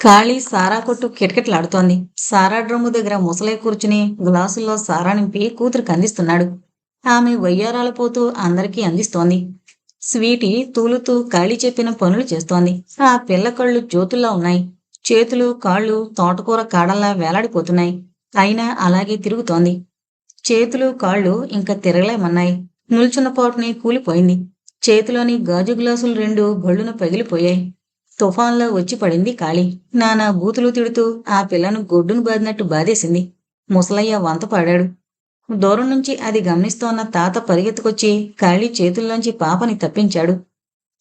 ఖాళీ సారా కొట్టు కిటకిటలాడుతోంది. సారా డ్రమ్ము దగ్గర ముసలై కూర్చుని గ్లాసుల్లో సారా నింపి కూతురికి అందిస్తున్నాడు. ఆమె వయ్యారాలు పోతూ అందరికీ అందిస్తోంది. స్వీటీ తూలుతూ ఖాళీ చెప్పిన పనులు చేస్తోంది. ఆ పిల్ల కళ్ళు జ్యోతుల్లా ఉన్నాయి. చేతులు కాళ్ళు తోటకూర కాడల్లా వేలాడిపోతున్నాయి. అయినా అలాగే తిరుగుతోంది. చేతులు కాళ్ళు ఇంకా తిరగలేమన్నాయి. నిల్చున్న పాటుని కూలిపోయింది. చేతిలోని గాజు గ్లాసులు రెండు గళ్ళున పగిలిపోయాయి. తుఫాన్లో వచ్చి పడింది కాళీ. నానా బూతులు తిడుతూ ఆ పిల్లను గొడ్డును బాదినట్టు బాధేసింది. ముసలయ్య వంత పాడాడు. దూరం నుంచి అది గమనిస్తోన్న తాత పరిగెత్తుకొచ్చి కాళీ చేతుల్లోంచి పాపని తప్పించాడు.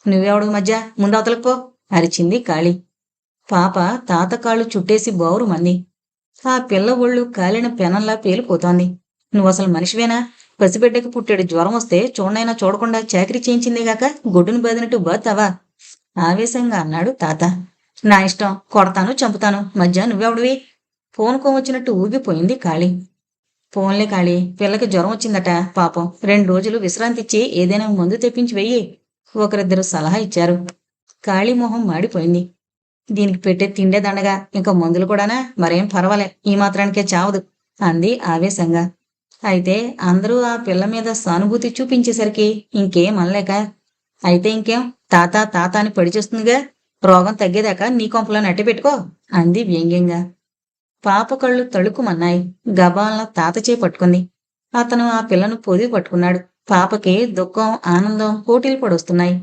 నువ్వెవడు మధ్య? ముందవతలపో అరిచింది కాళీ. పాప తాత కాళ్ళు చుట్టేసి బౌరు మంది. ఆ పిల్ల ఒళ్ళు కాలిన పెనంలా పేలిపోతోంది. నువ్వసలు మనిషివేనా? పసిబిడ్డకి పుట్టాడు జ్వరం వస్తే చూడనైనా చూడకుండా చాకరీ చేయించిందేగాక గొడ్డును బాదినట్టు బాతావా ఆవేశంగా అన్నాడు తాత. నా ఇష్టం కొడతాను చంపుతాను. మధ్య నువ్వెవడివి? ఫోన్ వచ్చినట్టు ఊగిపోయింది కాళీ. ఫోన్లే కాళీ పిల్లకి జ్వరం వచ్చిందట పాపం. రెండు రోజులు విశ్రాంతి ఇచ్చి ఏదైనా మందు తెప్పించి వెయ్యి. ఒకరిద్దరు సలహా ఇచ్చారు. కాళీ మొహం మాడిపోయింది. దీనికి పెట్టే తిండే దండగా ఇంకా మందులు కూడానా? మరేం పర్వాలే ఈ మాత్రానికే చావదు అంది ఆవేశంగా. అయితే అందరూ ఆ పిల్ల మీద సానుభూతి చూపించేసరికి ఇంకేం అనలేక అయితే ఇంకేం? తాత తాత అని పడిచేస్తుందిగా రోగం తగ్గేదాకా నీ కొంపలో నట్టి పెట్టుకో అంది వ్యంగ్యంగా. పాప కళ్ళు తళుకుమన్నాయి. గబాలన తాత చే పట్టుకుంది. అతను ఆ పిల్లను పొది పట్టుకున్నాడు. పాపకి దుఃఖం ఆనందం పోటీలు పడొస్తున్నాయి.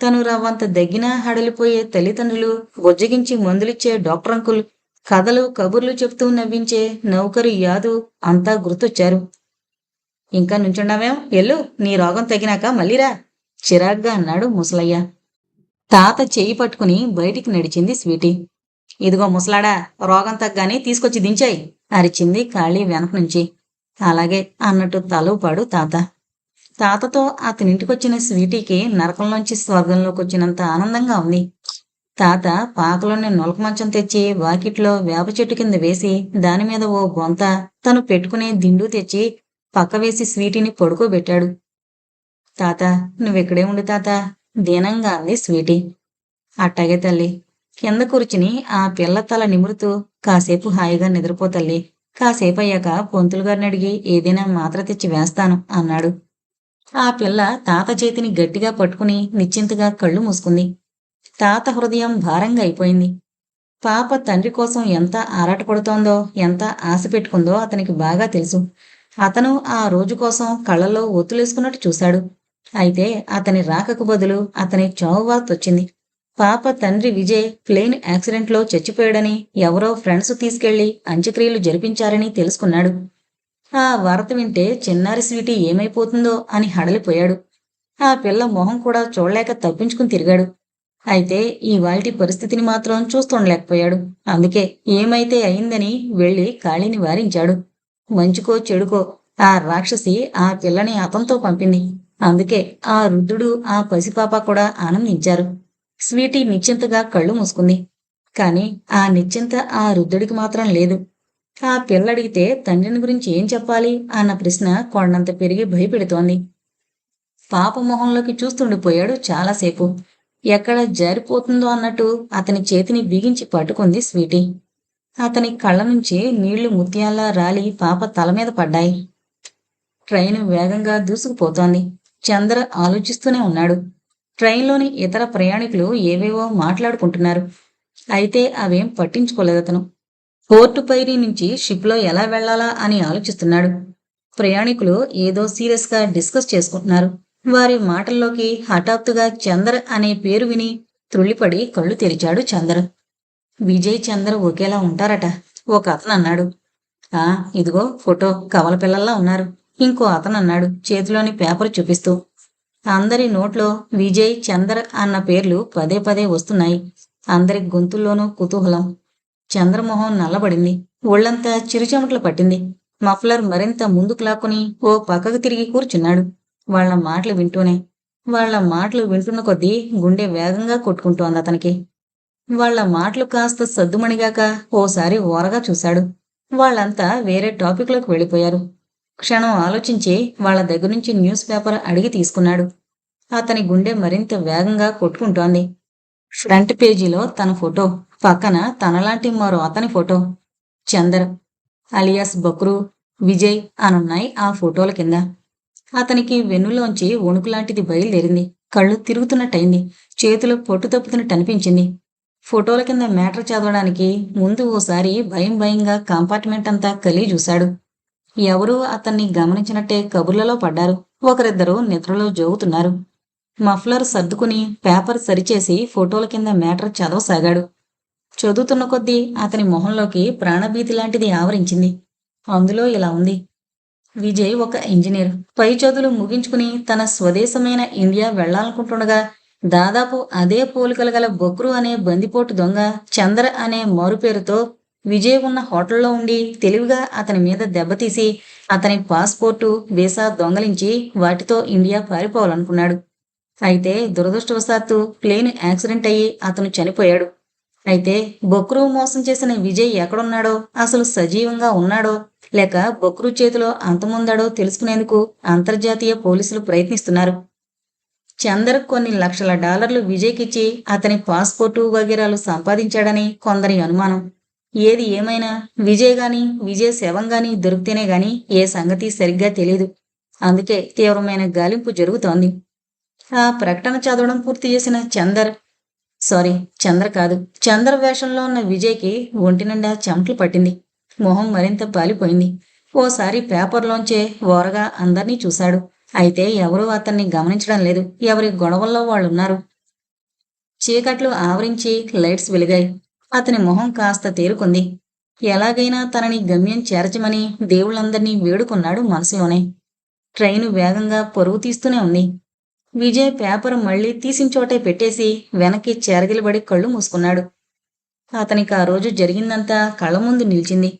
తను రవ్వంత దగ్గినా హడలిపోయే తల్లిదండ్రులు బుజ్జగించి మందులిచ్చే డాక్టర్ అంకుల్ కథలు కబుర్లు చెప్తూ నవ్వించే నౌకరు యాదు అంతా గుర్తొచ్చారు. ఇంకా నుంచుండమేం ఎల్లు నీ రోగం తగినాక మళ్ళీరా చిరాగ్గా అన్నాడు ముసలయ్య. తాత చెయ్యి పట్టుకుని బయటికి నడిచింది స్వీటీ. ఇదిగో ముసలాడా రోగం తగ్గానే తీసుకొచ్చి దించాయి అరిచింది ఖాళీ వెనక నుంచి. అలాగే అన్నట్టు తలూపాడు తాత. తాతతో అతనింటికొచ్చిన స్వీటీకి నరకంలోంచి స్వర్గంలోకి వచ్చినంత ఆనందంగా ఉంది. తాత పాకలోని నులక మంచం తెచ్చి వాకిట్లో వేప చెట్టు కింద వేసి దాని మీద ఓ గొంత తను పెట్టుకునే దిండు తెచ్చి పక్క వేసి స్వీటీని పడుకోబెట్టాడు. తాత నువ్వెక్కడే ఉండు తాత. దీనంగా అంది స్వీటీ. అట్టాగే తల్లి. కింద కూర్చుని ఆ పిల్ల తల నిమురుతూ కాసేపు హాయిగా నిద్రపో తల్లి. కాసేపు అయ్యాక పొంతులు గారిని అడిగి ఏదైనా మాత్ర తెచ్చి వేస్తాను అన్నాడు. ఆ పిల్ల తాత చేతిని గట్టిగా పట్టుకుని నిశ్చింతగా కళ్ళు మూసుకుంది. తాత హృదయం భారంగా అయిపోయింది. పాప తండ్రి కోసం ఎంత ఆరాటపడుతోందో ఎంత ఆశ పెట్టుకుందో అతనికి బాగా తెలుసు. అతను ఆ రోజు కోసం కళ్ళలో ఒత్తులేసుకున్నట్టు చూశాడు. అయితే అతని రాకకు బదులు అతని చావు వార్త వచ్చింది పాప తండ్రి విజయ్ ప్లేన్ యాక్సిడెంట్లో చచ్చిపోయాడని ఎవరో ఫ్రెండ్స్ తీసుకెళ్ళి అంత్యక్రియలు జరిపించారని తెలుసుకున్నాడు. ఆ వార్త వింటే చిన్నారి స్వీటీ ఏమైపోతుందో అని హడలిపోయాడు. ఆ పిల్ల మొహం కూడా చూడలేక తప్పించుకుని తిరిగాడు. అయితే ఈ వాల్టి పరిస్థితిని మాత్రం చూస్తుండలేకపోయాడు. అందుకే ఏమైతే అయిందని వెళ్ళి కాళీని వారించాడు. మంచుకో చెడుకో ఆ రాక్షసి ఆ పిల్లని అతంతో పంపింది. అందుకే ఆ వృద్ధుడు ఆ పసిపాప కూడా ఆనందించారు స్వీటీ నిశ్చింతగా కళ్ళు మూసుకుంది. కాని ఆ నిశ్చింత ఆ వృద్ధుడికి మాత్రం లేదు. ఆ పిల్లడిగితే తండ్రిని గురించి ఏం చెప్పాలి అన్న ప్రశ్న కొండంత పెరిగి భయపెడుతోంది. పాప మొహంలోకి చూస్తుండిపోయాడు చాలాసేపు. ఎక్కడ జారిపోతుందో అన్నట్టు అతని చేతిని బిగించి పట్టుకుంది స్వీటీ. అతని కళ్ళ నుంచి నీళ్ళు ముత్యాల్లా రాలి పాప తల మీద పడ్డాయి. ట్రైన్ వేగంగా దూసుకుపోతోంది. చంద్ర ఆలోచిస్తూనే ఉన్నాడు. ట్రైన్లోని ఇతర ప్రయాణికులు ఏవేవో మాట్లాడుకుంటున్నారు. అయితే అవేం పట్టించుకోలేదు అతను. పోర్టు పైరీ నుంచి షిప్లో ఎలా వెళ్ళాలా అని ఆలోచిస్తున్నాడు. ప్రయాణికులు ఏదో సీరియస్గా డిస్కస్ చేసుకుంటున్నారు. వారి మాటల్లోకి హఠాత్తుగా చంద్ర అనే పేరు విని త్రుళ్ళిపడి కళ్ళు తెరిచాడు చంద్ర. విజయ్ చంద్ర ఒకేలా ఉంటారట. ఒక అతను అన్నాడు. ఆ ఇదిగో ఫోటో. కవల పిల్లల్లా ఉన్నారు. ఇంకో అతను అన్నాడు చేతిలోని పేపర్ చూపిస్తూ. అందరి నోట్లో విజయ్ చందర్ అన్న పేర్లు పదే పదే వస్తున్నాయి. అందరి గొంతుల్లోనూ కుతూహలం. చంద్రమోహన్ నల్లబడింది. ఒళ్ళంతా చిరుచెమటలు పట్టింది. మఫ్లర్ మరింత ముందుకు లాక్కుని ఓ పక్కకు తిరిగి కూర్చున్నాడు. వాళ్ళ మాటలు వింటూనే. వాళ్ళ మాటలు వింటున్న కొద్దీ గుండె వేగంగా కొట్టుకుంటోంది అతనికి. వాళ్ళ మాటలు కాస్త సద్దుమణిగాక ఓసారి ఓరగా చూశాడు. వాళ్ళంతా వేరే టాపిక్లోకి వెళ్ళిపోయారు. క్షణం ఆలోచించి వాళ్ళ దగ్గర నుంచి న్యూస్ పేపర్ అడిగి తీసుకున్నాడు. అతని గుండె మరింత వేగంగా కొట్టుకుంటోంది. ఫ్రంట్ పేజీలో తన ఫోటో పక్కన తనలాంటి మరో అతని ఫోటో. చందర్ అలియాస్ బక్రు విజయ్ అనున్నాయి ఆ ఫోటోల కింద. అతనికి వెన్నులోంచి వణుకు లాంటిది బయలుదేరింది. కళ్ళు తిరుగుతున్నట్టయింది. చేతులు పొట్టు తప్పుతున్నట్టు అనిపించింది. ఫోటోల కింద మ్యాటర్ చదవడానికి ముందు ఓసారి భయం భయంగా కంపార్ట్మెంట్ అంతా కలిగి చూశాడు. ఎవరూ అతన్ని గమనించినట్టే కబుర్లలో పడ్డారు. ఒకరిద్దరు నిద్రలో జోగుతున్నారు. మఫ్లర్ సర్దుకుని పేపర్ సరిచేసి ఫోటోల కింద మ్యాటర్ చదవసాగాడు. చదువుతున్న కొద్దీ అతని మొహంలోకి ప్రాణభీతి లాంటిది ఆవరించింది. అందులో ఇలా ఉంది. విజయ్ ఒక ఇంజనీర్. పై చదువులు ముగించుకుని తన స్వదేశమైన ఇండియా వెళ్ళాలనుకుంటుండగా దాదాపు అదే పోలికలు గల బొక్రు అనే బందిపోటు దొంగ చంద్ర అనే మారుపేరుతో విజయ్ ఉన్న హోటల్లో ఉండి తెలివిగా అతని మీద దెబ్బతీసి అతని పాస్పోర్టు వీసా దొంగలించి వాటితో ఇండియా పారిపోవాలనుకున్నాడు. అయితే దురదృష్టవశాత్తు ప్లేన్ యాక్సిడెంట్ అయ్యి అతను చనిపోయాడు. అయితే బొక్రు మోసం చేసిన విజయ్ ఎక్కడున్నాడో అసలు సజీవంగా ఉన్నాడో లేక బొక్రు చేతిలో అంతముందాడో తెలుసుకునేందుకు అంతర్జాతీయ పోలీసులు ప్రయత్నిస్తున్నారు. చందర్ కొన్ని లక్షల డాలర్లు విజయ్కిచ్చి అతని పాస్పోర్టు వగేరాలు సంపాదించాడని కొందరి అనుమానం. ఏది ఏమైనా విజయ్ గాని విజయ్ శవం గాని దొరికితేనే గాని ఏ సంగతి సరిగ్గా తెలియదు అందుకే తీవ్రమైన గాలింపు జరుగుతోంది. ఆ ప్రకటన చదవడం పూర్తి చేసిన చందర్ సారీ చంద్ర కాదు చంద్ర వేషంలో ఉన్న విజయ్కి ఒంటి నిండా చెమటలు పట్టింది. మొహం మరింత పాలిపోయింది. ఓసారి పేపర్లోంచే ఓరగా అందర్నీ చూశాడు. అయితే ఎవరూ అతన్ని గమనించడం లేదు. ఎవరి గొడవల్లో వాళ్ళున్నారు. చీకట్లు ఆవరించి లైట్స్ వెలిగాయి. అతని మొహం కాస్త తేరుకుంది. ఎలాగైనా తనని గమ్యం చేర్చమని దేవుళ్ళందర్నీ వేడుకున్నాడు మనసులోనే. ట్రైను వేగంగా పరుగు తీస్తూనే ఉంది. విజయ్ పేపర్ మళ్ళీ తీసిన చోటే పెట్టేసి వెనక్కి చేరగిలబడి కళ్ళు మూసుకున్నాడు. అతనికి ఆ రోజు జరిగిందంతా కళ్ళ ముందు నిలిచింది.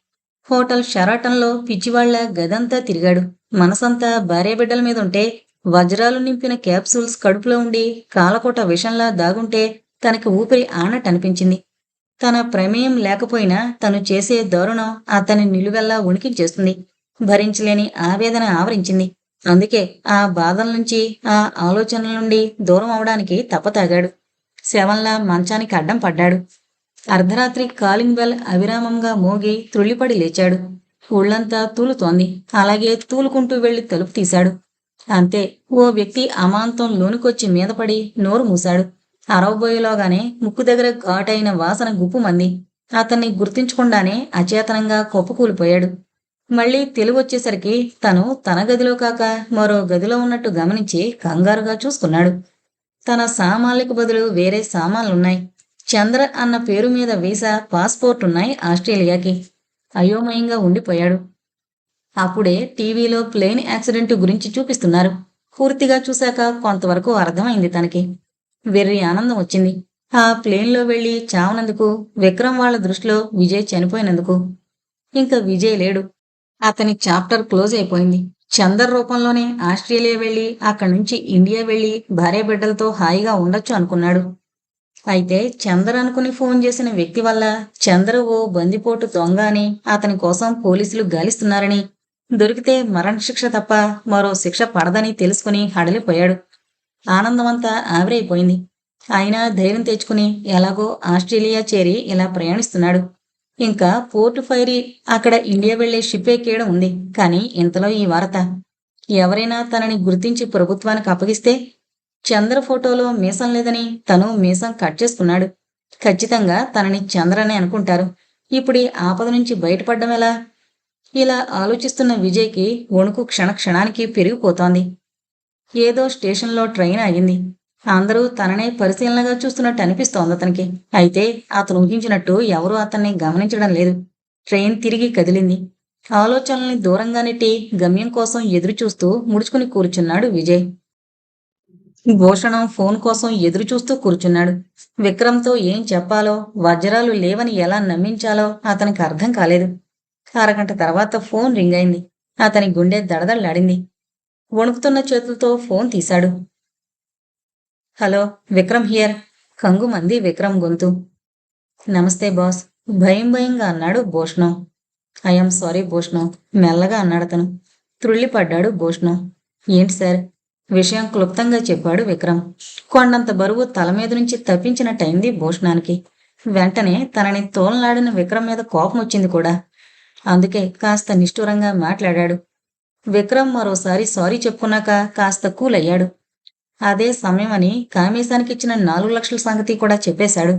హోటల్ షరాటంలో పిచ్చివాళ్ళ గదంతా తిరిగాడు. మనసంతా భార్యాబిడ్డల మీద ఉంటే వజ్రాలు నింపిన క్యాప్సూల్స్ కడుపులో ఉండి కాలకోట విషంలా దాగుంటే తనకి ఊపిరి ఆనట్టు అనిపించింది. తన ప్రమేయం లేకపోయినా తను చేసే దారుణం అతని నిలువెల్లా ఉనికించేస్తుంది భరించలేని ఆవేదన ఆవరించింది. అందుకే ఆ బాధల నుంచి ఆ ఆలోచనల నుండి దూరం అవడానికి తప్పతాగాడు. శవంలా మంచానికి అడ్డం పడ్డాడు. అర్ధరాత్రి కాలింగ్ బెల్ అవిరామంగా మోగి త్రుళ్ళిపడి లేచాడు. ఊళ్ళంతా తూలుతోంది. అలాగే తూలుకుంటూ వెళ్ళి తలుపు తీశాడు. అంతే ఓ వ్యక్తి అమాంతం లోనుకొచ్చి మీదపడి నోరు మూశాడు. అరవబోయేలోగానే ముక్కు దగ్గర ఘాటైన వాసన గుప్పుమంది అతన్ని గుర్తించకుండానే అచేతనంగా కొప్పకూలిపోయాడు మళ్ళీ తెలివొచ్చేసరికి తను తన గదిలో కాక మరో గదిలో ఉన్నట్టు గమనించి కంగారుగా చూసుకున్నాడు. తన సామాన్లకు బదులు వేరే సామాన్లున్నాయి. చంద్ర అన్న పేరు మీద వీసా పాస్పోర్ట్ ఉన్నాయి ఆస్ట్రేలియాకి. అయోమయంగా ఉండిపోయాడు. అప్పుడే టీవీలో ప్లేన్ యాక్సిడెంట్ గురించి చూపిస్తున్నారు. పూర్తిగా చూశాక కొంతవరకు అర్థమైంది తనకి. వెర్రి ఆనందం వచ్చింది. ఆ ప్లేన్లో వెళ్ళి చావనందుకు విక్రమ్ వాళ్ళ దృష్టిలో విజయ్ చనిపోయినందుకు. ఇంకా విజయ్ లేడు. అతని చాప్టర్ క్లోజ్ అయిపోయింది. చందర్ రూపంలోనే ఆస్ట్రేలియా వెళ్ళి అక్కడి నుంచి ఇండియా వెళ్ళి భార్య బిడ్డలతో హాయిగా ఉండొచ్చు అనుకున్నాడు. అయితే చందర్ అనుకుని ఫోన్ చేసిన వ్యక్తి వల్ల చందర్ ఓ బందిపోటు దొంగ అని అతని కోసం పోలీసులు గాలిస్తున్నారని. దొరికితే మరణశిక్ష తప్ప మరో శిక్ష పడదని తెలుసుకుని హడలిపోయాడు. ఆనందమంతా ఆవిరైపోయింది. ఆయన ధైర్యం తెచ్చుకుని ఎలాగో ఆస్ట్రేలియా చేరి ఇలా ప్రయాణిస్తున్నాడు. ఇంకా పోర్ట్ ఫైరీ అక్కడ ఇండియా వెళ్ళే షిప్ ఎక్కేయడం ఉంది. కానీ ఇంతలో ఈ వార్త. ఎవరైనా తనని గుర్తించి ప్రభుత్వానికి అప్పగిస్తే చంద్ర ఫోటోలో మీసం లేదని తను మీసం కట్ చేసుకున్నాడు. ఖచ్చితంగా తనని చంద్రనే అనుకుంటారు. ఇప్పుడు ఈ ఆపద నుంచి బయటపడ్డం ఎలా? ఇలా ఆలోచిస్తున్న విజయ్కి వణుకు క్షణ క్షణానికి పెరిగిపోతోంది. ఏదో స్టేషన్లో ట్రైన్ ఆగింది. అందరూ తననే పరిశీలనగా చూస్తున్నట్టు అనిపిస్తోంది అతనికి. అయితే అతను ఊహించినట్టు ఎవరూ అతన్ని గమనించడం లేదు. ట్రైన్ తిరిగి కదిలింది. ఆలోచనల్ని దూరంగా నెట్టి గమ్యం కోసం ఎదురు చూస్తూ ముడుచుకుని కూర్చున్నాడు విజయ్. భూషణం ఫోన్ కోసం ఎదురు చూస్తూ కూర్చున్నాడు. విక్రమ్తో ఏం చెప్పాలో వజ్రాలు లేవని ఎలా నమ్మించాలో అతనికి అర్థం కాలేదు. అరగంట తర్వాత ఫోన్ రింగ్ అయింది. అతని గుండె దడదళ్ళాడింది వణుకుతున్న చేతులతో ఫోన్ తీశాడు. Hello Vikram here. కంగుమంది విక్రమ్ గొంతు. నమస్తే బాస్. భయం భయంగా అన్నాడు భూషణం. I'm sorry Bhushanam. మెల్లగా అన్నాడు అతను. త్రుళ్ళిపడ్డాడు భూషణం. ఏంటి సార్? విషయం క్లుప్తంగా చెప్పాడు విక్రమ్. కొండంత బరువు తల మీద నుంచి తప్పించినట్టయింది భూషణానికి. వెంటనే తనని తోలనాడిన విక్రమ్ మీద కోపం వచ్చింది కూడా. అందుకే కాస్త నిష్ఠూరంగా మాట్లాడాడు. విక్రమ్ మరోసారి సారీ చెప్పుకున్నాక కాస్త కూల్ అయ్యాడు అదే సమయం అని కామేశానికి ఇచ్చిన నాలుగు లక్షల సంగతి కూడా చెప్పేశాడు.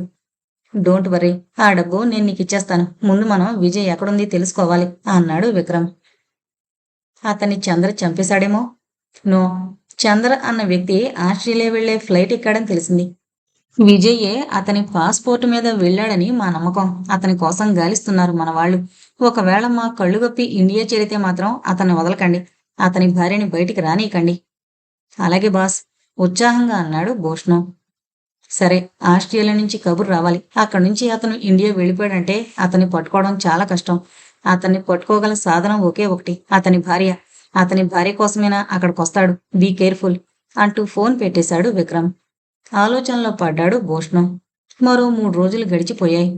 డోంట్ వరీ ఆ డబ్బు నేను నీకు ఇచ్చేస్తాను ముందు మనం విజయ్ ఎక్కడుంది తెలుసుకోవాలి అన్నాడు విక్రమ్. అతన్ని చంద్ర చంపేశాడేమో? నో చంద్ర అన్న వ్యక్తి ఆస్ట్రేలియా వెళ్ళే ఫ్లైట్ ఎక్కాడని తెలిసింది. విజయే అతని పాస్పోర్ట్ మీద వెళ్ళాడని మా నమ్మకం. అతని కోసం గాలిస్తున్నారు మన వాళ్ళు. ఒకవేళ మా కళ్ళు గప్పి ఇండియా చేరితే మాత్రం అతన్ని వదలకండి. అతని భార్యని బయటికి రానీయకండి. అలాగే బాస్ ఉత్సాహంగా అన్నాడు భూషణం. సరే ఆస్ట్రేలియా నుంచి కబుర్ రావాలి. అక్కడి నుంచి అతను ఇండియా వెళ్ళిపోయాడంటే అతన్ని పట్టుకోవడం చాలా కష్టం. అతన్ని పట్టుకోగల సాధనం ఒకే ఒకటి అతని భార్య. అతని భార్య కోసమైనా అక్కడికి వస్తాడు? బీ కేర్ఫుల్ అంటూ ఫోన్ పెట్టేశాడు విక్రమ్. ఆలోచనలో పడ్డాడు భూషణం. మరో మూడు రోజులు గడిచిపోయాయి.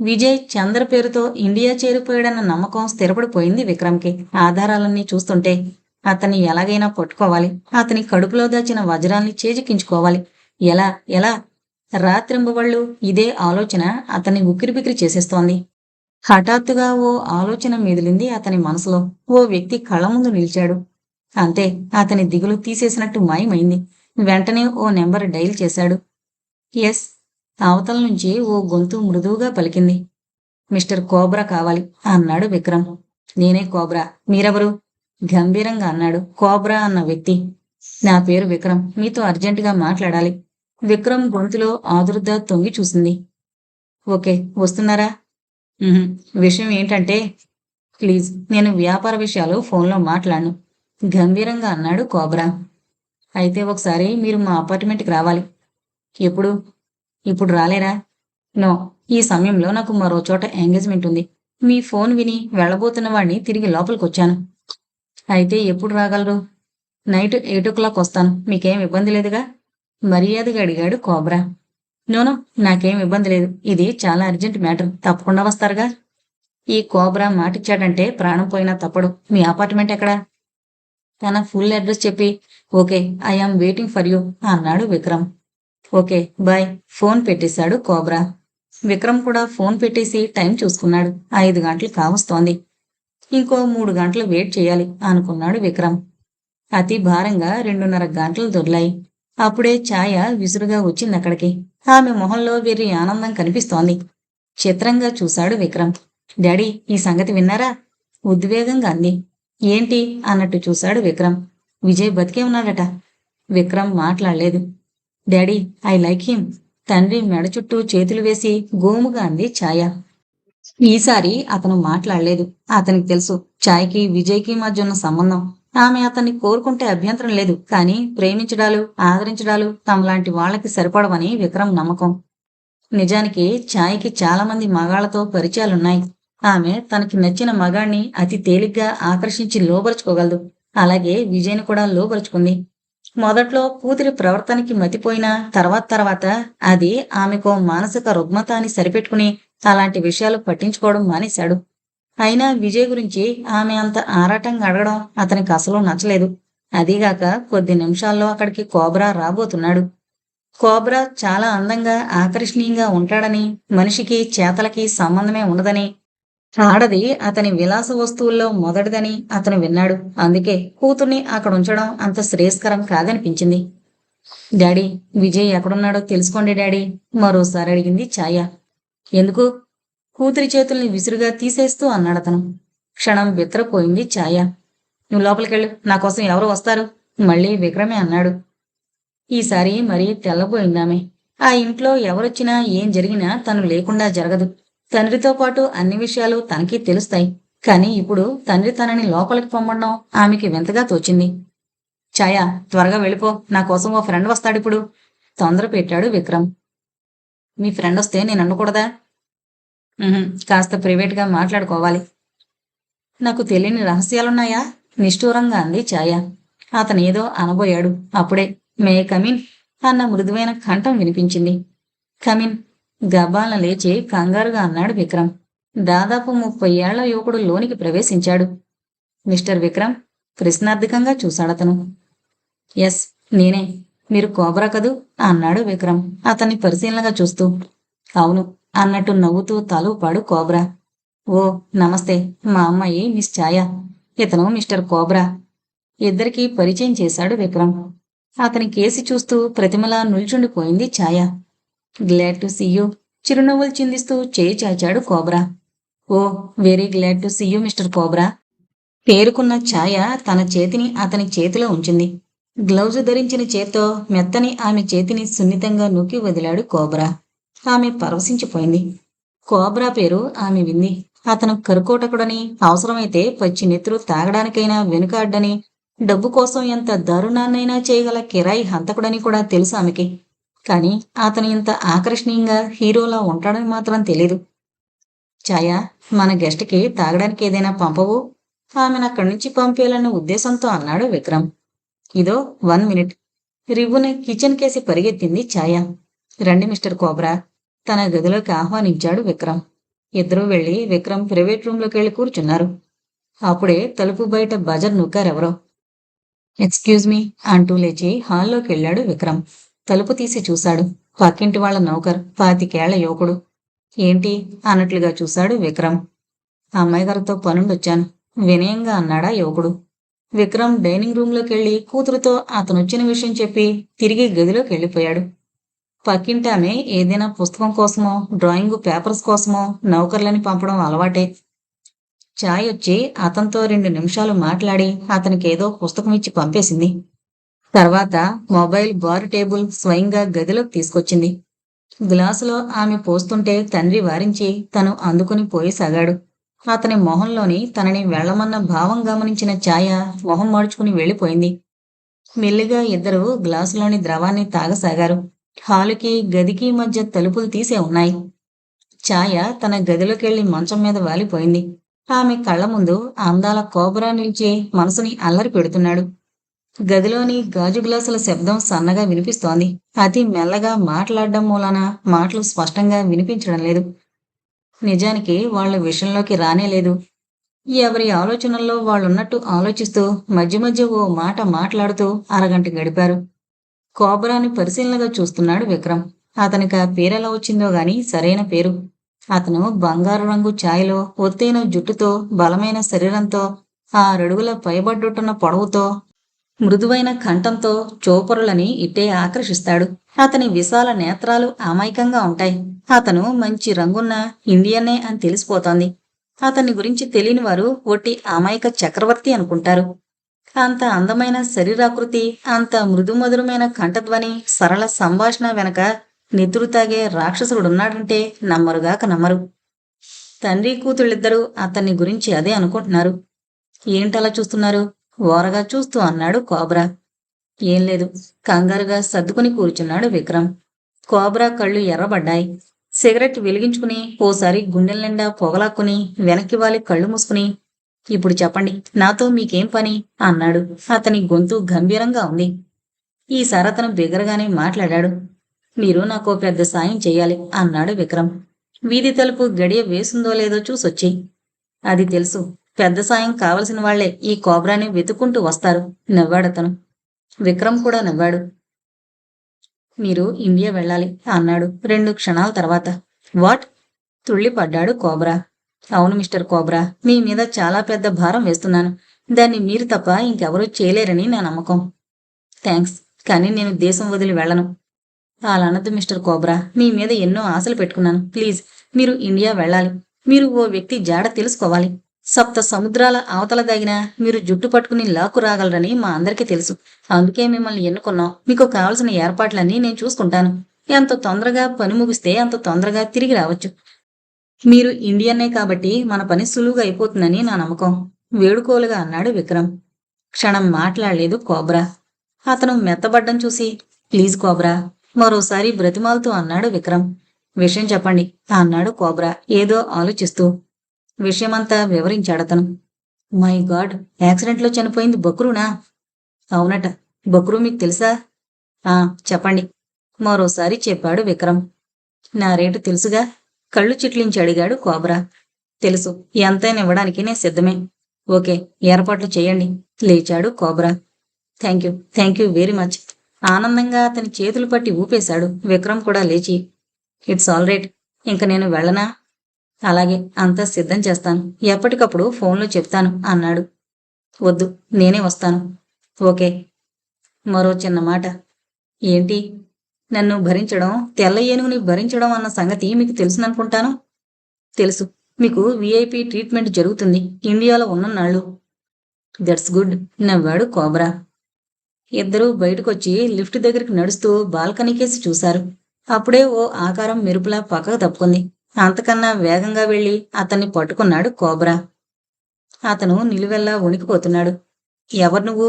విజయ్ చంద్ర పేరుతో ఇండియా చేరిపోయాడన్న నమ్మకం స్థిరపడిపోయింది విక్రమ్కి. ఆధారాలన్నీ చూస్తుంటే అతన్ని ఎలాగైనా పట్టుకోవాలి. అతని కడుపులో దాచిన వజ్రాల్ని చేజిక్కించుకోవాలి. ఎలా ఎలా? రాత్రింబవళ్ళు ఇదే ఆలోచన అతన్ని ఉక్కిరిబిక్కిరి చేసేస్తోంది. హఠాత్తుగా ఓ ఆలోచన మెదిలింది అతని మనసులో. ఓ వ్యక్తి కళ్ళ ముందు నిలిచాడు. అంతే అతని దిగులు తీసేసినట్టు మాయమైంది. వెంటనే ఓ నెంబర్ డైల్ చేశాడు. ఎస్ అవతల నుంచి ఓ గొంతు మృదువుగా పలికింది. మిస్టర్ కోబ్రా కావాలి అన్నాడు విక్రమ్. నేనే కోబ్రా మీరెవరు? గంభీరంగా అన్నాడు కోబ్రా అన్న వ్యక్తి. నా పేరు విక్రమ్ మీతో అర్జెంటుగా మాట్లాడాలి. విక్రమ్ గొంతులో ఆదుర్ద తొంగి చూసింది. ఓకే వస్తున్నారా? విషయం ఏంటంటే ప్లీజ్ నేను వ్యాపార విషయాలు ఫోన్లో మాట్లాడను. గంభీరంగా అన్నాడు కోబ్రా. అయితే ఒకసారి మీరు మా అపార్ట్మెంట్కి రావాలి. ఎప్పుడు? ఇప్పుడు రాలేరా? నో ఈ సమయంలో నాకు మరో చోట ఎంగేజ్మెంట్ ఉంది. మీ ఫోన్ విని వెళ్ళబోతున్న వాడిని తిరిగి లోపలికి వచ్చాను అయితే ఎప్పుడు రాగలరు? నైట్ ఎయిట్ ఓ క్లాక్ వస్తాను. మీకేం ఇబ్బంది లేదుగా? మర్యాదగా అడిగాడు కోబ్రా. నోనో నాకేం ఇబ్బంది లేదు. ఇది చాలా అర్జెంట్ మ్యాటర్. తప్పకుండా వస్తారుగా? ఈ కోబ్రా మాటిచ్చాడంటే ప్రాణం పోయినా తప్పడు. మీ అపార్ట్మెంట్ ఎక్కడా? తన ఫుల్ అడ్రస్ చెప్పి okay I am waiting for you అన్నాడు విక్రమ్. Okay bye. ఫోన్ పెట్టేశాడు కోబ్రా. విక్రమ్ కూడా ఫోన్ పెట్టేసి టైం చూసుకున్నాడు. ఐదు గంటలు కావస్తోంది ఇంకో మూడు గంటలు వెయిట్ చేయాలి అనుకున్నాడు విక్రమ్. అతి భారంగా రెండున్నర గంటలు దొర్లాయి. అప్పుడే ఛాయ విసురుగా వచ్చింది అక్కడికి. ఆమె మొహంలో వెర్రి ఆనందం కనిపిస్తోంది. చిత్రంగా చూశాడు విక్రమ్. డాడీ ఈ సంగతి విన్నారా? ఉద్వేగంగా అంది. ఏంటి? అన్నట్టు చూశాడు విక్రమ్. విజయ్ బతికే ఉన్నాడట. విక్రమ్ మాట్లాడలేదు. Daddy I like him. తండ్రి మెడ చుట్టూ చేతులు వేసి గోముగా అంది ఛాయ. ఈసారి అతను మాట్లాడలేదు. అతనికి తెలుసు ఛాయ్కి విజయ్కి మధ్య ఉన్న సంబంధం. ఆమె అతన్ని కోరుకుంటే అభ్యంతరం లేదు కానీ ప్రేమించడాలు ఆదరించడాలు తమలాంటి వాళ్ళకి సరిపడవని విక్రమ్ నమ్మకం. నిజానికి ఛాయ్కి చాలా మంది మగాళ్ళతో పరిచయాలున్నాయి. ఆమె తనకి నచ్చిన మగాణ్ణి అతి తేలిగ్గా ఆకర్షించి లోపరుచుకోగలదు. అలాగే విజయ్ని కూడా లోపరుచుకుంది. మొదట్లో కూతురి ప్రవర్తనకి మతిపోయినా తర్వాత తర్వాత అది ఆమెకో మానసిక రుగ్మత అని సరిపెట్టుకుని అలాంటి విషయాలు పట్టించుకోవడం మానేశాడు. అయినా విజయ్ గురించి ఆమె అంత ఆరాటంగా అడగడం అతనికి అసలు నచ్చలేదు. అదీగాక కొద్ది నిమిషాల్లో అక్కడికి కోబ్రా రాబోతున్నాడు. కోబ్రా చాలా అందంగా ఆకర్షణీయంగా ఉంటాడని మనిషికి చేతలకి సంబంధమే ఉండదని ఆడది అతని విలాస వస్తువుల్లో మొదటిదని అతను విన్నాడు. అందుకే కూతుర్ని అక్కడ ఉంచడం అంత శ్రేయస్కరం కాదనిపించింది. డాడీ విజయ్ ఎక్కడున్నాడో తెలుసుకోండి డాడీ మరోసారి అడిగింది ఛాయ. ఎందుకు? కూతురి చేతుల్ని విసురుగా తీసేస్తూ అన్నాడతను క్షణం బిత్రపోయింది ఛాయ. నువ్వు లోపలికెళ్ళు నా కోసం ఎవరు వస్తారు? మళ్ళీ విక్రమే అన్నాడు. ఈసారి మరీ తెల్లబోయిందామె. ఆ ఇంట్లో ఎవరొచ్చినా ఏం జరిగినా తను లేకుండా జరగదు. తండ్రితో పాటు అన్ని విషయాలు తనకి తెలుస్తాయి. కానీ ఇప్పుడు తండ్రి తనని లోపలికి పొమ్మడం ఆమెకి వింతగా తోచింది. ఛాయ త్వరగా వెళ్ళిపో. నా కోసం ఓ ఫ్రెండ్ వస్తాడిప్పుడు తొందర పెట్టాడు విక్రమ్. మీ ఫ్రెండ్ వస్తే నేను అనకూడదా? కాస్త ప్రైవేట్గా మాట్లాడుకోవాలి. నాకు తెలియని రహస్యాలున్నాయా? నిష్ఠూరంగా అంది ఛాయ. అతను ఏదో అనబోయాడు. అప్పుడే మే కమిన్ అన్న మృదువైన కంఠం వినిపించింది. కమిన్ గబాల లేచి కంగారుగా అన్నాడు విక్రమ్. దాదాపు ముప్పై ఏళ్ళ యువకుడు లోనికి ప్రవేశించాడు. మిస్టర్ విక్రమ్ ప్రశ్నార్థకంగా చూశాడతను ఎస్ నేనే. మీరు కోబరా కదూ? అన్నాడు విక్రమ్ అతన్ని పరిశీలనగా చూస్తూ. అవును అన్నట్టు నవ్వుతూ తలూపాడు కోబ్రా. ఓ నమస్తే. మా అమ్మాయి మిస్ ఛాయ. ఇతను మిస్టర్ కోబ్రా. ఇద్దరికీ పరిచయం చేశాడు విక్రమ్. అతని కేసి చూస్తూ ప్రతిమలా నిల్చుండిపోయింది Chhaya. Glad to see you చిరునవ్వులు చిందిస్తూ చేయి చాచాడు Cobra. Oh very glad to see you mister Cobra. పేరుకున్న ఛాయ తన చేతిని అతని చేతిలో ఉంచింది. గ్లౌజ్ ధరించిన చేత్తో మెత్తని ఆమె చేతిని సున్నితంగా నూకి వదిలాడు కోబ్రా. ఆమె పరవశించిపోయింది. కోబ్రా పేరు ఆమె వింది. అతను కరుకోటకుడని అవసరమైతే పచ్చి నెత్తురు తాగడానికైనా వెనుకాడ్డని డబ్బు కోసం ఎంత దారుణాన్నైనా చేయగల కిరాయి హంతకుడని కూడా తెలుసు ఆమెకి. కానీ అతను ఇంత ఆకర్షణీయంగా హీరోలా ఉంటాడని మాత్రం తెలీదు. ఛాయా మన గెస్ట్కి తాగడానికి ఏదైనా పంపవు. ఆమెను అక్కడి నుంచి పంపేయాలన్న ఉద్దేశంతో అన్నాడు విక్రమ్. ఇదో వన్ మినిట్. రివ్వున కిచెన్ కేసి పరిగెత్తింది ఛాయా. రండి మిస్టర్ కోబ్రా తన గదిలోకి ఆహ్వానించాడు విక్రమ్. ఇద్దరూ వెళ్ళి విక్రమ్ ప్రైవేట్ రూమ్లోకి వెళ్ళి కూర్చున్నారు. అప్పుడే తలుపు బయట బజర్ నొక్కారెవరో ఎక్స్క్యూజ్ మీ అంటూ లేచి హాల్లోకి వెళ్ళాడు విక్రమ్. తలుపు తీసి చూశాడు. పక్కింటి వాళ్ళ నౌకర్ పాతికేళ్ళ యువకుడు. ఏంటి? అన్నట్లుగా చూశాడు విక్రమ్. అమ్మాయి గారితో పనుండొచ్చాను. వినయంగా అన్నాడా యువకుడు. విక్రమ్ డైనింగ్ రూమ్లోకి వెళ్ళి కూతురుతో అతనొచ్చిన విషయం చెప్పి తిరిగి గదిలోకి వెళ్ళిపోయాడు పక్కింటామె ఏదైనా పుస్తకం కోసమో డ్రాయింగ్ పేపర్స్ కోసమో నౌకర్లని పంపడం అలవాటే. చాయ్ వచ్చి అతనితో రెండు నిమిషాలు మాట్లాడి అతనికి ఏదో పుస్తకం ఇచ్చి పంపేసింది. తర్వాత మొబైల్ బార్ టేబుల్ స్వయంగా గదిలోకి తీసుకొచ్చింది. గ్లాసులో ఆమె పోస్తుంటే తండ్రి వారించి తను అందుకుని పోయసాగాడు. అతని మొహంలోని తనని వెళ్ళమన్న భావం గమనించిన ఛాయ మొహం మార్చుకుని వెళ్ళిపోయింది. మెల్లిగా ఇద్దరు గ్లాసులోని ద్రవాన్ని తాగసాగారు. హాలుకి గదికి మధ్య తలుపులు తీసే ఉన్నాయి. ఛాయ తన గదిలోకెళ్ళి మంచం మీద వాలిపోయింది. ఆమె కళ్ళ ముందు అందాల కోబరా నిలిచి మనసుని అల్లరి పెడుతున్నాడు. గదిలోని గాజు గ్లాసుల శబ్దం సన్నగా వినిపిస్తోంది. అతి మెల్లగా మాట్లాడడం మూలన మాటలు స్పష్టంగా వినిపించడం లేదు. నిజానికి వాళ్ళ విషయంలోకి రానే లేదు. ఎవరి ఆలోచనల్లో వాళ్ళున్నట్టు ఆలోచిస్తూ మధ్య మధ్య ఓ మాట మాట్లాడుతూ అరగంట గడిపారు. కోబరాని పరిశీలనగా చూస్తున్నాడు విక్రమ్. అతనికి ఆ పేరెలా వచ్చిందో గాని సరైన పేరు. అతను బంగారు రంగు ఛాయలో ఒత్తైన జుట్టుతో బలమైన శరీరంతో ఆ అడుగుల పైబడ్డుటున్న పొడవుతో మృదువైన కంఠంతో చోపరులని ఇట్టే ఆకర్షిస్తాడు. అతని విశాల నేత్రాలు అమాయకంగా ఉంటాయి. అతను మంచి రంగున్న ఇండియనే అని తెలిసిపోతోంది. అతని గురించి తెలియని వారు ఒట్టి అమాయక చక్రవర్తి అనుకుంటారు. అంత అందమైన శరీరాకృతి అంత మృదుమధురమైన కంఠధ్వని సరళ సంభాషణ వెనక నిద్రు తాగే రాక్షసుడున్నాడంటే నమ్మరుగాక నమ్మరు. తండ్రి కూతుళ్ళిద్దరూ అతన్ని గురించి అదే అనుకుంటున్నారు. ఏంటలా చూస్తున్నారు? ఓరగా చూస్తూ అన్నాడు కోబ్రా. ఏం లేదు కంగారుగా సర్దుకుని కూర్చున్నాడు విక్రమ్. కోబ్రా కళ్ళు ఎర్రబడ్డాయి. సిగరెట్ వెలిగించుకుని ఓసారి గుండెల నిండా పొగలాక్కుని వెనక్కి వాలి కళ్ళు మూసుకుని ఇప్పుడు చెప్పండి నాతో మీకేం పని? అన్నాడు. అతని గొంతు గంభీరంగా ఉంది. ఈసారి అతను బిగరగానే మాట్లాడాడు. మీరు నాకు పెద్ద సాయం చేయాలి అన్నాడు విక్రమ్. వీధి తలుపు గడియ వేసిందో లేదో చూసొచ్చి అది తెలుసు. పెద్ద సాయం కావలసిన వాళ్ళే ఈ కోబ్రాని వెతుక్కుంటూ వస్తారు. నవ్వాడతను. విక్రమ్ కూడా నవ్వాడు. మీరు ఇండియా వెళ్ళాలి అన్నాడు రెండు క్షణాల తర్వాత. వాట్? తుళ్ళిపడ్డాడు కోబ్రా. అవును మిస్టర్ కోబ్రా మీ మీద చాలా పెద్ద భారం వేస్తున్నాను. దాన్ని మీరు తప్ప ఇంకెవరూ చేయలేరని నా నమ్మకం. థ్యాంక్స్ కానీ నేను దేశం వదిలి వెళ్ళను. అలా అనద్దు మిస్టర్ కోబ్రా మీ మీద ఎన్నో ఆశలు పెట్టుకున్నాను. ప్లీజ్ మీరు ఇండియా వెళ్ళాలి. మీరు ఓ వ్యక్తి జాడ తెలుసుకోవాలి. సప్త సముద్రాల అవతల తగిన మీరు జుట్టు పట్టుకుని లాక్కు రాగలరని మా అందరికీ తెలుసు. అందుకే మిమ్మల్ని ఎన్నుకున్నాం. మీకు కావలసిన ఏర్పాట్లన్నీ నేను చూసుకుంటాను. ఎంత తొందరగా పని ముగిస్తే అంత తొందరగా తిరిగి రావచ్చు. మీరు ఇండియన్నే కాబట్టి మన పని సులువుగా అయిపోతుందని నా నమ్మకం. వేడుకోలుగా అన్నాడు విక్రమ్. క్షణం మాట్లాడలేదు కోబ్రా. అతను మెత్తబడ్డం చూసి ప్లీజ్ కోబ్రా. మరోసారి బ్రతిమాలుతూ అన్నాడు విక్రమ్. విషయం చెప్పండి అన్నాడు కోబ్రా. ఏదో ఆలోచిస్తూ. విషయమంతా వివరించాడతను మై గాడ్ యాక్సిడెంట్లో చనిపోయింది బక్రూనా? అవునట బక్రూ మీకు తెలుసా? ఆ చెప్పండి మరోసారి చెప్పాడు విక్రమ్. నా రేటు తెలుసుగా? కళ్ళు చిట్లించి అడిగాడు కోబ్రా. తెలుసు ఎంతైనా ఇవ్వడానికి నేను సిద్ధమే. ఓకే ఏర్పాట్లు చేయండి లేచాడు Cobra. Thank you thank you very much. ఆనందంగా అతని చేతులు పట్టి ఊపేశాడు విక్రమ్ కూడా లేచి. ఇట్స్ ఆల్ రైట్ ఇంక నేను వెళ్ళనా? అలాగే అంతా సిద్ధం చేస్తాను. ఎప్పటికప్పుడు ఫోన్లో చెప్తాను అన్నాడు. వద్దు నేనే వస్తాను. ఓకే. మరో చిన్న మాట. ఏంటి? నన్ను భరించడం తెల్ల ఏనుగుని భరించడం అన్న సంగతి మీకు తెలుసుననుకుంటాను? తెలుసు. మీకు విఐపి ట్రీట్మెంట్ జరుగుతుంది. ఇండియాలో ఉన్ననాళ్ళు దట్స్ గుడ్. నవ్వాడు కోబ్రా. ఇద్దరూ బయటకొచ్చి లిఫ్ట్ దగ్గరికి నడుస్తూ బాల్కనీకేసి చూశారు. అప్పుడే ఓ ఆకారం మెరుపులా పక్కకు తప్పుకుంది. అంతకన్నా వేగంగా వెళ్ళి అతన్ని పట్టుకున్నాడు కోబ్రా. అతను నిలువెల్లా ఉణికిపోతున్నాడు ఎవరు నువ్వు?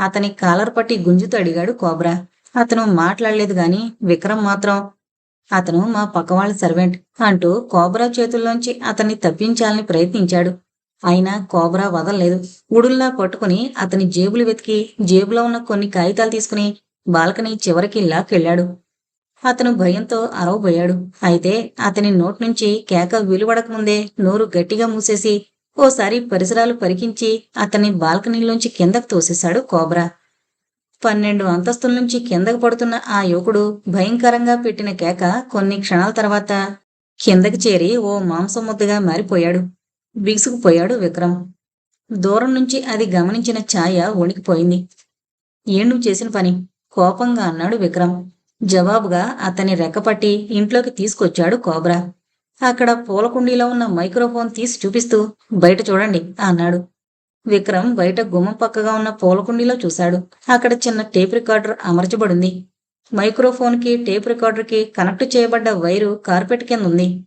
అతని కాలర్ పట్టి గుంజుతూ అడిగాడు కోబ్రా. అతను మాట్లాడలేదు గాని విక్రమ్ మాత్రం అతను మా పక్కవాళ్ళ సర్వెంట్ అంటూ కోబ్రా చేతుల్లోంచి అతన్ని తప్పించాలని ప్రయత్నించాడు. అయినా కోబ్రా వదలలేదు. ఉడుల్లా పట్టుకుని అతని జేబులు వెతికి జేబులో ఉన్న కొన్ని కాగితాలు తీసుకుని బాల్కనీ చివరికి లాక్కెళ్ళాడు. అతను భయంతో అరవబోయాడు. అయితే అతని నోటి నుంచి కేక వెలువడకముందే నోరు గట్టిగా మూసేసి ఓసారి పరిసరాలు పరికించి అతన్ని బాల్కనీలోంచి కిందకు తోసేశాడు కోబ్రా. పన్నెండు అంతస్తుల నుంచి కిందకు పడుతున్న ఆ యువకుడు భయంకరంగా పెట్టిన కేక కొన్ని క్షణాల తర్వాత కిందకి చేరి ఓ మాంసం ముద్దగా మారిపోయాడు. బిగుసుకుపోయాడు విక్రమ్. దూరం నుంచి అది గమనించిన ఛాయ వణికిపోయింది. ఏం నువ్వు చేసిన పని? కోపంగా అన్నాడు విక్రమ్. జవాబుగా అతని రెక్కపట్టి ఇంట్లోకి తీసుకొచ్చాడు కోబ్రా. అక్కడ పూలకుండీలో ఉన్న మైక్రోఫోన్ తీసి చూపిస్తూ బయట చూడండి అన్నాడు. విక్రమ్ బయట గుమ్మం పక్కగా ఉన్న పూలకుండీలో చూశాడు. అక్కడ చిన్న టేప్ రికార్డర్ అమర్చబడింది. మైక్రోఫోన్కి టేప్ రికార్డర్కి కనెక్ట్ చేయబడ్డ వైరు కార్పెట్ కింద ఉంది.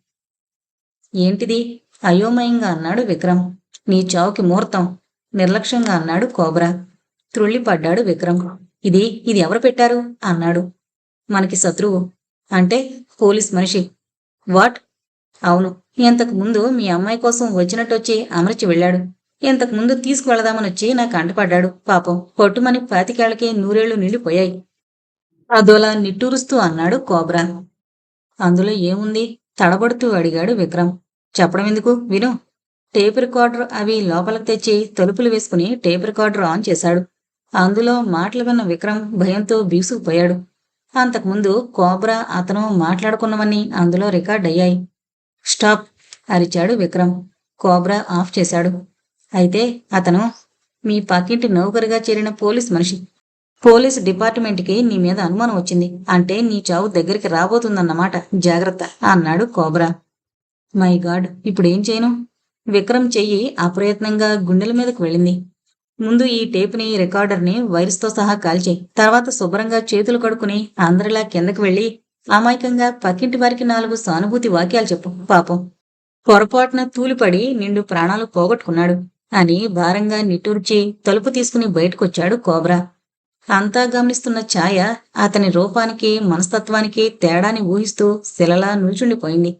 ఏంటిది? అయోమయంగా అన్నాడు విక్రమ్. నీ చావుకి ముహూర్తం నిర్లక్ష్యంగా అన్నాడు కోబ్రా. త్రుళ్ళిపడ్డాడు విక్రమ్. ఇది ఇది ఎవరు పెట్టారు? అన్నాడు. మనకి శత్రువు అంటే పోలీస్ మనిషి. వాట్? అవును. ఇంతకు ముందు మీ అమ్మాయి కోసం వచ్చినట్టొచ్చి అమర్చి వెళ్ళాడు. ఇంతకు ముందు తీసుకువెళదామని వచ్చి నాకు అంటపడ్డాడు. పాపం పొట్టుమని పాతికేళ్ళకి నూరేళ్ళు నిండిపోయాయి. అదోలా నిట్టూరుస్తూ అన్నాడు కోబ్రా. అందులో ఏముంది? తడబడుతూ అడిగాడు విక్రమ్. చెప్పడం ఎందుకు? విను. టేప్ రికార్డర్ అవి లోపలికి తెచ్చి తలుపులు వేసుకుని టేప్ రికార్డర్ ఆన్ చేశాడు. అందులో మాటలు విన్న విక్రమ్ భయంతో బీసుకుపోయాడు. అంతకుముందు కోబ్రా అతను మాట్లాడుకున్నవన్నీ అందులో రికార్డ్ అయ్యాయి. స్టాప్ అరిచాడు విక్రమ్. కోబ్రా ఆఫ్ చేశాడు. అయితే అతను మీ పక్కింటి నౌకరుగా చేరిన పోలీస్ మనిషి. పోలీస్ డిపార్ట్మెంట్కి నీ మీద అనుమానం వచ్చింది. అంటే నీ చావు దగ్గరికి రాబోతుందన్నమాట. జాగ్రత్త అన్నాడు కోబ్రా. మై గాడ్ ఇప్పుడేం చేయను? విక్రమ్ చెయ్యి అప్రయత్నంగా గుండెల మీదకు వెళ్ళింది. ముందు ఈ టేప్ని రికార్డర్ని వైరస్తో సహా కాల్చేయి. తర్వాత శుభ్రంగా చేతులు కడుక్కుని అందరిలా కిందకి వెళ్ళి అమాయకంగా పక్కింటి వారికి నాలుగు సానుభూతి వాక్యాలు చెప్పు. పాపం. పొరపాటున తూలిపడి నిండు ప్రాణాలు పోగొట్టుకున్నాడు అని భారంగా నిట్టూర్చి తలుపు తీసుకుని బయటకొచ్చాడు కోబ్రా. అంతా గమనిస్తున్న ఛాయ అతని రూపానికి మనస్తత్వానికి తేడాని ఊహిస్తూ శిలలా నిల్చుండిపోయింది.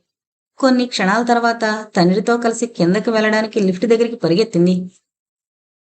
కొన్ని క్షణాల తర్వాత తండ్రితో కలిసి కిందకి వెళ్ళడానికి లిఫ్ట్ దగ్గరికి పరిగెత్తింది.